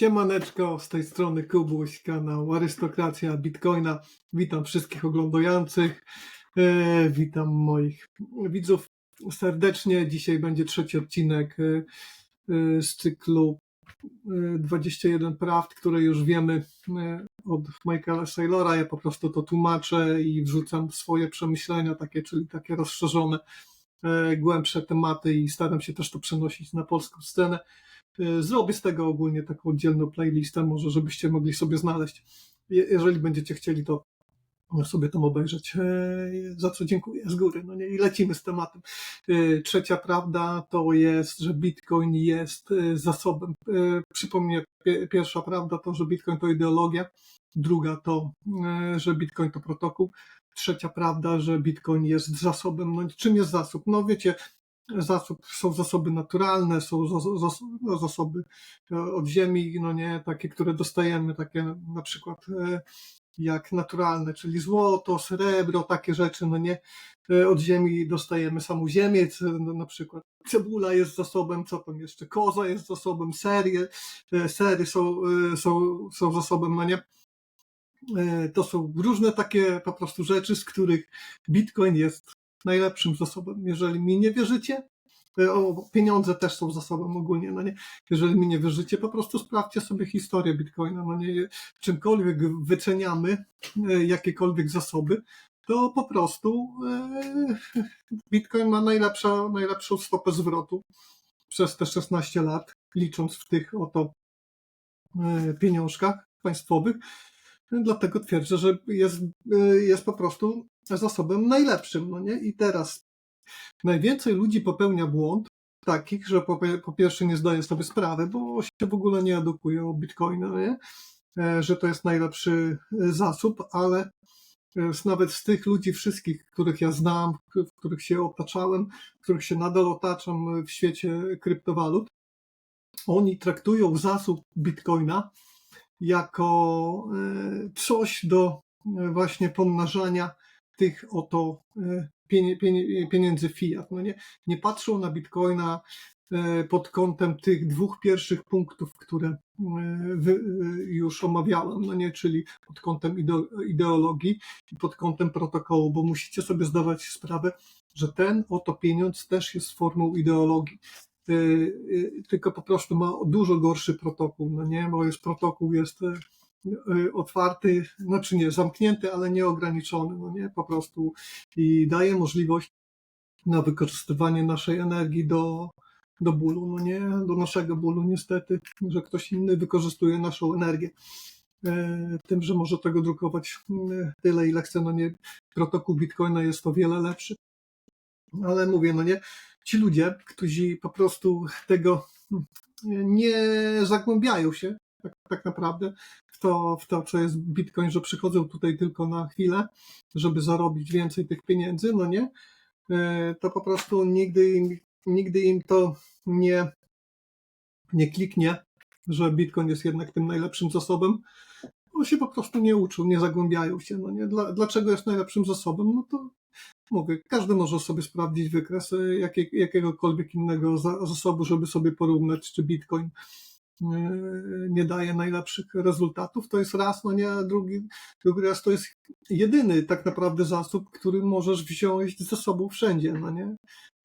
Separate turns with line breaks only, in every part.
Siemaneczko, z tej strony Kubuś, kanał Arystokracja Bitcoina. Witam wszystkich oglądających, e, witam moich widzów serdecznie. Dzisiaj będzie trzeci odcinek e, e, z cyklu e, 21 prawd, które już wiemy od Michaela Saylora. Ja po prostu to tłumaczę i wrzucam swoje przemyślenia, takie, czyli takie rozszerzone, głębsze tematy i staram się też to przenosić na polską scenę. Y, Zrobię z tego ogólnie taką oddzielną playlistę, może żebyście mogli sobie znaleźć. Je- Jeżeli będziecie chcieli, to sobie tam obejrzeć. Za co dziękuję z góry. No nie, i lecimy z tematem. E, Trzecia prawda to jest, że Bitcoin jest e, zasobem. Przypomnę, pie- pierwsza prawda to, że Bitcoin to ideologia. Druga to, że Bitcoin to protokół. Trzecia prawda, że Bitcoin jest zasobem. No czym jest zasób? No wiecie, zasób, są zasoby naturalne, są no, zasoby e, od ziemi, no nie, takie, które dostajemy, takie na przykład e, jak naturalne, czyli złoto, srebro, takie rzeczy, no nie, E, od ziemi dostajemy samą ziemię, no, na przykład cebula jest zasobem, co tam jeszcze, koza jest zasobem, serie, sery są, są, są zasobem, no nie, to są różne takie po prostu rzeczy, z których Bitcoin jest najlepszym zasobem. Jeżeli mi nie wierzycie, e, o, pieniądze też są zasobem ogólnie, no nie. Jeżeli mi nie wierzycie, po prostu sprawdźcie sobie historię Bitcoina, no nie. Czymkolwiek wyceniamy e, jakiekolwiek zasoby, to po prostu e, Bitcoin ma najlepsza, najlepszą stopę zwrotu przez te 16 lat, licząc w tych oto pieniążkach państwowych. Dlatego twierdzę, że jest, jest po prostu zasobem najlepszym. No nie? I teraz najwięcej ludzi popełnia błąd takich, że po, po pierwsze nie zdaje sobie sprawy, bo się w ogóle nie edukuje o Bitcoina, nie? E, że to jest najlepszy e, zasób, ale e, nawet z tych ludzi wszystkich, których ja znam, w których się otaczałem, w których się nadal otaczam w świecie kryptowalut, oni traktują zasób Bitcoina jako coś do właśnie pomnażania tych oto e, pieniędzy fiat. No nie, nie patrzą na Bitcoina e, pod kątem tych dwóch pierwszych punktów, które e, już omawiałem, no nie, czyli pod kątem ideo- ideologii i pod kątem protokołu, bo musicie sobie zdawać sprawę, że ten oto pieniądz też jest formą ideologii. Tylko po prostu ma dużo gorszy protokół, no nie, bo jest protokół jest otwarty, znaczy nie, zamknięty, ale nieograniczony, no nie, po prostu i daje możliwość na wykorzystywanie naszej energii do, do bólu, no nie, do naszego bólu niestety, że ktoś inny wykorzystuje naszą energię. E, Tym, że może tego drukować tyle, ile chce, no nie, protokół Bitcoina jest o wiele lepszy. Ale mówię, no nie, ci ludzie, którzy po prostu tego nie zagłębiają się tak, tak naprawdę to, w to, co jest Bitcoin, że przychodzą tutaj tylko na chwilę, żeby zarobić więcej tych pieniędzy, no nie, E, to po prostu nigdy im, nigdy im to nie, nie kliknie, że Bitcoin jest jednak tym najlepszym zasobem, bo się po prostu nie uczą, nie zagłębiają się. No nie? Dla, dlaczego jest najlepszym zasobem? No to mówię, każdy może sobie sprawdzić wykres e, jakie, jakiegokolwiek innego za, zasobu, żeby sobie porównać, czy Bitcoin nie daje najlepszych rezultatów. To jest raz, no nie, drugi, drugi raz to jest jedyny tak naprawdę zasób, który możesz wziąć ze sobą wszędzie, no nie?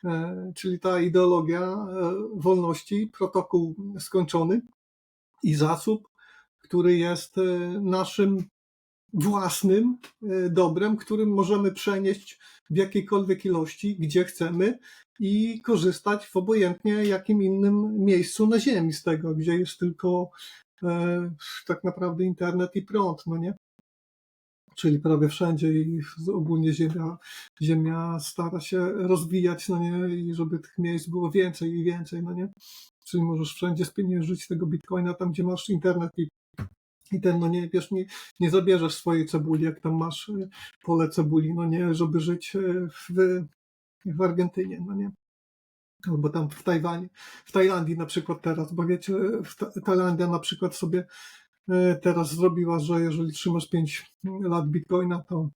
E, Czyli ta ideologia e, wolności, protokół skończony i zasób, który jest e, naszym własnym e, dobrem, którym możemy przenieść w jakiejkolwiek ilości, gdzie chcemy i korzystać w obojętnie jakim innym miejscu na Ziemi z tego, gdzie jest tylko e, tak naprawdę internet i prąd, no nie? Czyli prawie wszędzie i ogólnie Ziemia, Ziemia stara się rozwijać, no nie? I żeby tych miejsc było więcej i więcej, no nie? Czyli możesz wszędzie spieniężyć tego bitcoina tam, gdzie masz internet i i ten, no nie, wiesz, nie, nie zabierzesz swojej cebuli, jak tam masz e, pole cebuli, no nie, żeby żyć e, w, w Argentynie, no nie. Albo tam w Tajwanie, w Tajlandii na przykład teraz, bo wiecie, Tajlandia na przykład sobie e, teraz zrobiła, że jeżeli trzymasz 5 lat bitcoina, to,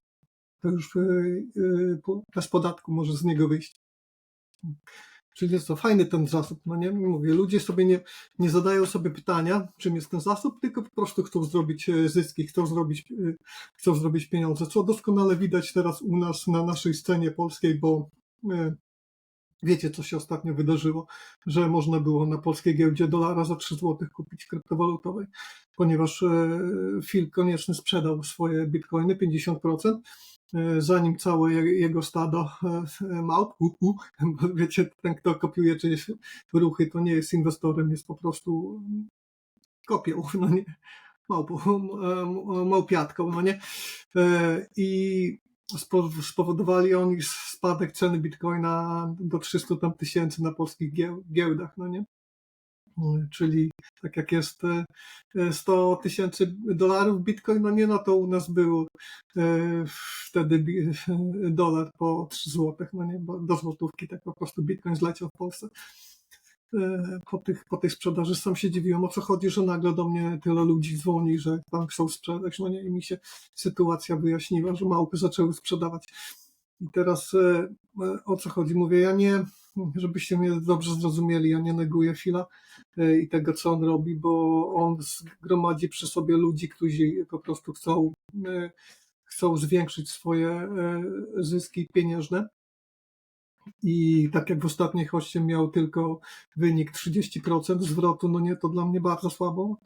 to już bez podatku możesz z niego wyjść. Czyli jest to fajny ten zasób, no nie? Mówię, ludzie sobie nie, nie zadają sobie pytania, czym jest ten zasób, tylko po prostu chcą zrobić e, zyski, chcą zrobić, e, chcą zrobić pieniądze, co doskonale widać teraz u nas na naszej scenie polskiej, bo e, wiecie, co się ostatnio wydarzyło, że można było na polskiej giełdzie dolara za 3 zł kupić kryptowalutowej, ponieważ Phil konieczny sprzedał swoje bitcoiny 50%, e, zanim całe je- jego stado e, małp, u, u, bo wiecie, ten kto kopiuje czyjeś ruchy, to nie jest inwestorem, jest po prostu kopią, no nie, małpą, e, małpiatką, no nie. E, I spo- spowodowali oni spadek ceny bitcoina do 300 tam tysięcy na polskich gieł- giełdach, no nie. E, Czyli tak jak jest e, e, 100 tysięcy dolarów bitcoin, no nie, no to u nas był e, wtedy dolar po 3 złotych, no nie, bo do złotówki tak po prostu bitcoin zleciał w Polsce e, po, tych, po tej sprzedaży sam się dziwiłem, o co chodzi, że nagle do mnie tyle ludzi dzwoni, że tam chcą sprzedać, no nie, i mi się sytuacja wyjaśniła, że małpy zaczęły sprzedawać. I teraz e, e, o co chodzi? Mówię, ja nie, żebyście mnie dobrze zrozumieli, ja nie neguję Fila e, i tego, co on robi, bo on zgromadzi przy sobie ludzi, którzy po prostu chcą, e, chcą zwiększyć swoje e, zyski pieniężne. I tak jak w ostatniej hoście miał tylko wynik 30% zwrotu, no nie, to dla mnie bardzo słabo,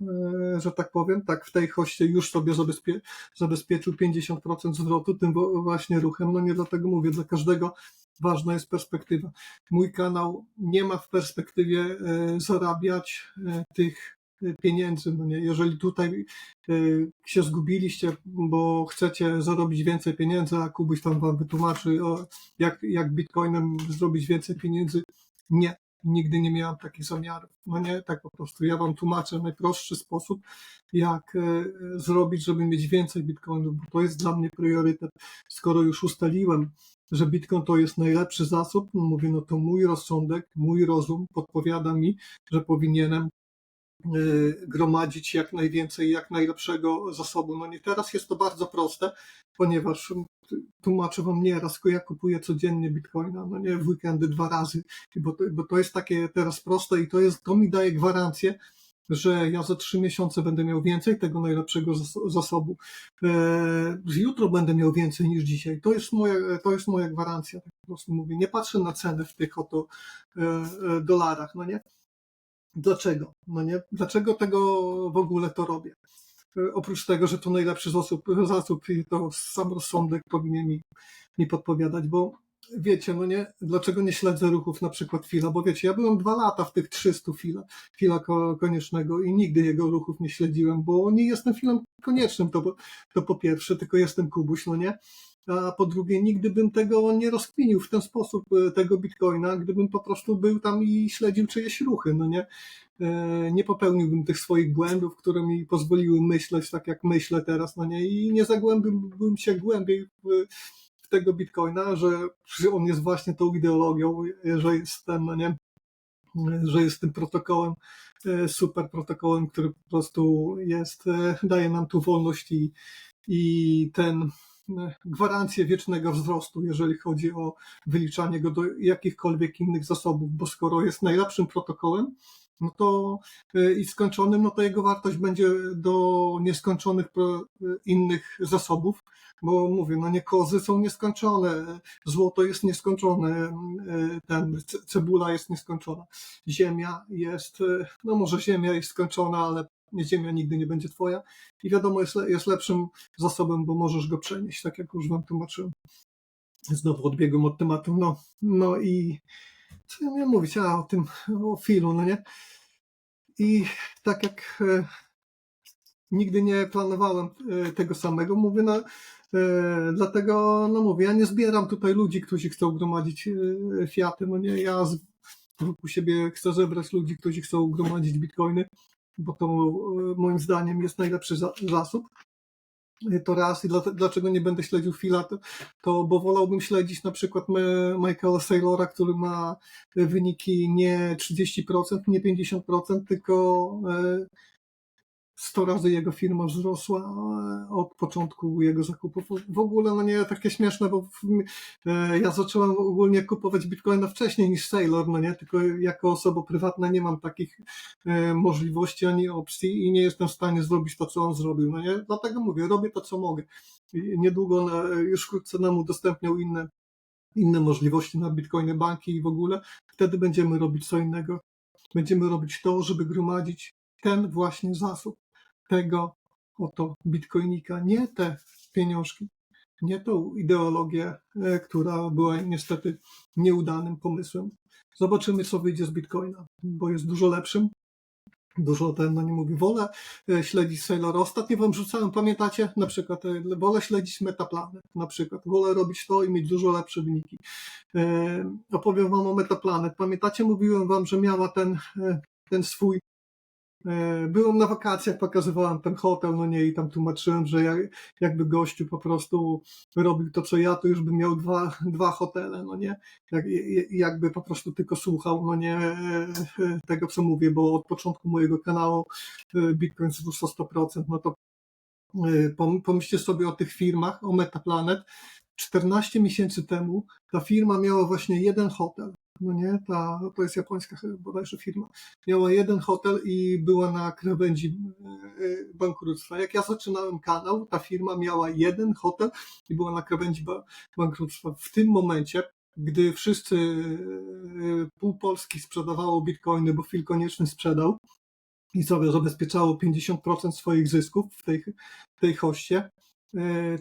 że tak powiem. Tak w tej hoście już sobie zabezpie, zabezpieczył 50% zwrotu tym właśnie ruchem. No nie dlatego mówię, dla każdego ważna jest perspektywa. Mój kanał nie ma w perspektywie e, zarabiać e, tych e, pieniędzy. No nie, jeżeli tutaj się zgubiliście, bo chcecie zarobić więcej pieniędzy, a Kubuś tam wam wytłumaczy, jak, jak bitcoinem zrobić więcej pieniędzy. Nie, nigdy nie miałem takich zamiarów. No nie, tak po prostu. Ja wam tłumaczę najprostszy sposób, jak e, zrobić, żeby mieć więcej bitcoinów, bo to jest dla mnie priorytet. Skoro już ustaliłem, że bitcoin to jest najlepszy zasób, mówię, no to mój rozsądek, mój rozum podpowiada mi, że powinienem gromadzić jak najwięcej, jak najlepszego zasobu. No nie teraz jest to bardzo proste, ponieważ tłumaczę wam nieraz, ja kupuję codziennie bitcoina, no nie w weekendy dwa razy, bo to, bo to jest takie teraz proste i to jest, to mi daje gwarancję, że ja za trzy miesiące będę miał więcej tego najlepszego zas- zasobu. E, jutro będę miał więcej niż dzisiaj. To jest moja, to jest moja gwarancja, tak po prostu mówię. Nie patrzę na ceny w tych oto e, e, dolarach, no nie? Dlaczego? No nie? Dlaczego tego w ogóle to robię? E, Oprócz tego, że to najlepszy zasób, zasób i to sam rozsądek powinien mi, mi podpowiadać, bo wiecie, no nie, dlaczego nie śledzę ruchów na przykład Fila, bo wiecie, ja byłem dwa lata w tych 300 Fila, Fila ko- Koniecznego i nigdy jego ruchów nie śledziłem, bo nie jestem Filem Koniecznym, to, to po pierwsze, tylko jestem Kubuś, no nie, a po drugie, nigdy bym tego nie rozkminił w ten sposób, e, tego bitcoina, gdybym po prostu był tam i śledził czyjeś ruchy, no nie. E, Nie popełniłbym tych swoich błędów, które mi pozwoliły myśleć tak, jak myślę teraz, no nie, i nie zagłębiłbym się głębiej w, w tego bitcoina, że, że on jest właśnie tą ideologią, że jest ten, no nie, że jest tym protokołem, e, super protokołem, który po prostu jest, daje nam tu wolność i, i ten gwarancję wiecznego wzrostu, jeżeli chodzi o wyliczanie go do jakichkolwiek innych zasobów, bo skoro jest najlepszym protokołem, no to e, i skończonym, no to jego wartość będzie do nieskończonych e, innych zasobów, bo mówię, no nie kozy są nieskończone, złoto jest nieskończone, e, ten ce- cebula jest nieskończona, ziemia jest, no może ziemia jest skończona, ale ziemia nigdy nie będzie twoja. I wiadomo, jest, le- jest lepszym zasobem, bo możesz go przenieść, tak jak już wam tłumaczyłem. Znowu odbiegłem od tematu, no, no i co ja miałem mówić, a o tym, o filu, no nie? I tak jak e, nigdy nie planowałem e, tego samego, mówię, no, e, dlatego, no mówię, ja nie zbieram tutaj ludzi, którzy chcą gromadzić e, fiaty, no nie, ja z, wokół siebie chcę zebrać ludzi, którzy chcą gromadzić bitcoiny, bo to e, moim zdaniem jest najlepszy za, zasób. E, To raz i dla, dlaczego nie będę śledził Fila, to, to bo wolałbym śledzić na przykład Michaela Saylora, który ma wyniki nie 30%, nie 50%, tylko e, 100 razy jego firma wzrosła od początku jego zakupów. W ogóle, no nie takie śmieszne, bo e, ja zacząłem ogólnie kupować bitcoina wcześniej niż Sailor, no nie, tylko jako osoba prywatna nie mam takich e, możliwości ani opcji i nie jestem w stanie zrobić to, co on zrobił, no nie, dlatego mówię, robię to, co mogę. I niedługo, e, już wkrótce nam udostępnią inne inne możliwości na bitcoiny, banki i w ogóle, wtedy będziemy robić co innego. Będziemy robić to, żeby gromadzić ten właśnie zasób tego oto bitcoinika, nie te pieniążki, nie tą ideologię, e, która była niestety nieudanym pomysłem. Zobaczymy, co wyjdzie z bitcoina, bo jest dużo lepszym. Dużo ten, no nie mówię, wolę e, śledzić Sailora. Ostatnio wam rzucałem, pamiętacie? Na przykład, e, wolę śledzić Metaplanet, na przykład. Wolę robić to i mieć dużo lepsze wyniki. Opowiem wam o Metaplanet. Pamiętacie, mówiłem wam, że miała ten, ten swój Byłem na wakacjach, pokazywałem ten hotel, no nie, i tam tłumaczyłem, że jak, jakby gościu po prostu robił to, co ja, to już by miał dwa, dwa hotele, no nie, jak, jakby po prostu tylko słuchał, no nie, e, e, tego, co mówię, bo od początku mojego kanału e, Bitcoin wzrósł o 100%, no to e, pom- pomyślcie sobie o tych firmach, o Metaplanet, 14 miesięcy temu ta firma miała właśnie jeden hotel, no nie, ta, to jest japońska bodajże firma, miała jeden hotel i była na krawędzi e, e, bankructwa. Jak ja zaczynałem kanał, ta firma miała jeden hotel i była na krawędzi ba- bankructwa. W tym momencie, gdy wszyscy e, pół Polski sprzedawało bitcoiny, bo Phil Konieczny sprzedał i sobie zabezpieczało 50% swoich zysków w tej, w tej hoście,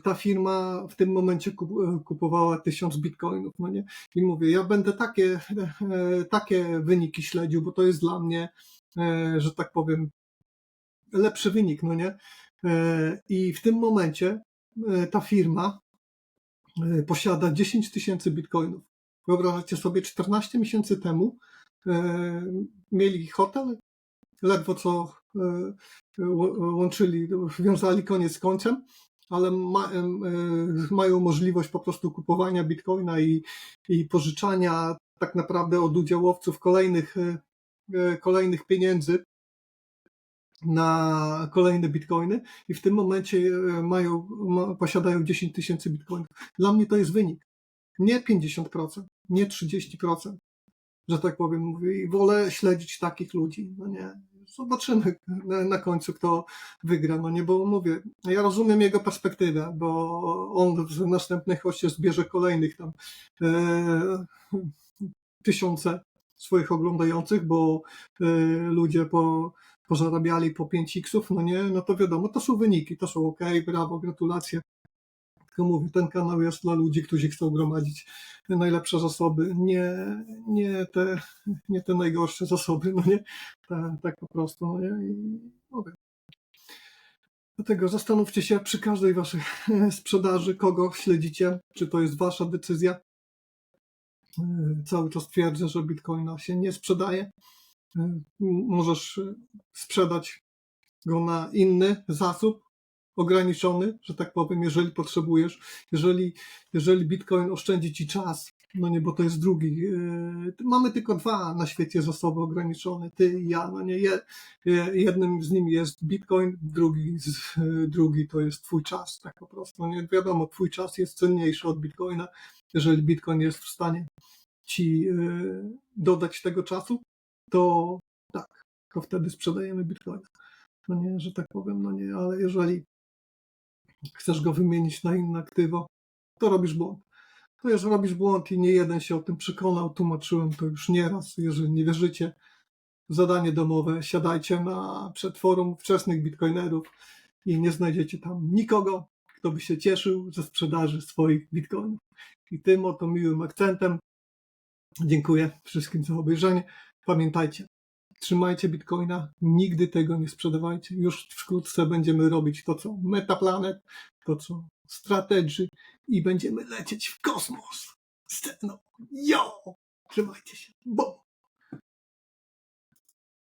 ta firma w tym momencie e, kupowała tysiąc bitcoinów, no nie? I mówię, ja będę takie, e, takie wyniki śledził, bo to jest dla mnie, e, że tak powiem, lepszy wynik, no nie? E, I w tym momencie e, ta firma e, posiada 10 tysięcy bitcoinów. Wyobrażacie sobie, 14 miesięcy temu e, mieli hotel, ledwo co e, łączyli, wiązali koniec z końcem, ale ma, mają możliwość po prostu kupowania bitcoina i, i pożyczania tak naprawdę od udziałowców kolejnych, e, e, kolejnych pieniędzy na kolejne bitcoiny i w tym momencie e, mają, ma, posiadają 10 tysięcy bitcoinów. Dla mnie to jest wynik. Nie 50%, nie 30%, że tak powiem. Mówię, i wolę śledzić takich ludzi. No nie. Zobaczymy na, na końcu, kto wygra. No nie, bo mówię, ja rozumiem jego perspektywę, bo on w następnej hoście zbierze kolejnych tam e, tysiące swoich oglądających, bo e, ludzie po, pozarabiali po 5 x no nie, no to wiadomo, to są wyniki, to są ok, brawo, gratulacje. Tylko mówię, ten kanał jest dla ludzi, którzy chcą gromadzić najlepsze zasoby, nie, nie, te, nie te najgorsze zasoby, no nie, tak, tak po prostu, no nie, i mówię. Dlatego zastanówcie się przy każdej waszej sprzedaży, kogo śledzicie, czy to jest wasza decyzja. Cały czas twierdzę, że bitcoina się nie sprzedaje. Możesz sprzedać go na inny zasób, ograniczony, że tak powiem, jeżeli potrzebujesz. Jeżeli, jeżeli bitcoin oszczędzi ci czas, no nie, bo to jest drugi. e, Mamy tylko dwa na świecie zasoby ograniczone, ty i ja. No nie, je- jednym z nimi jest bitcoin, drugi, e, drugi to jest twój czas, tak po prostu. No nie wiadomo, twój czas jest cenniejszy od bitcoina. Jeżeli bitcoin jest w stanie ci dodać tego czasu, to tak, to wtedy sprzedajemy bitcoina. No nie, że tak powiem, no nie, ale jeżeli chcesz go wymienić na inne aktywo, to robisz błąd. To już robisz błąd i nie jeden się o tym przekonał, tłumaczyłem to już nieraz. Jeżeli nie wierzycie, zadanie domowe, siadajcie na przed forum wczesnych bitcoinerów i nie znajdziecie tam nikogo, kto by się cieszył ze sprzedaży swoich bitcoinów. I tym oto miłym akcentem dziękuję wszystkim za obejrzenie. Pamiętajcie, trzymajcie bitcoina, nigdy tego nie sprzedawajcie. Już wkrótce będziemy robić to, co Metaplanet, to, co Strategy i będziemy lecieć w kosmos. Sceno. Jo! Trzymajcie się. Bo!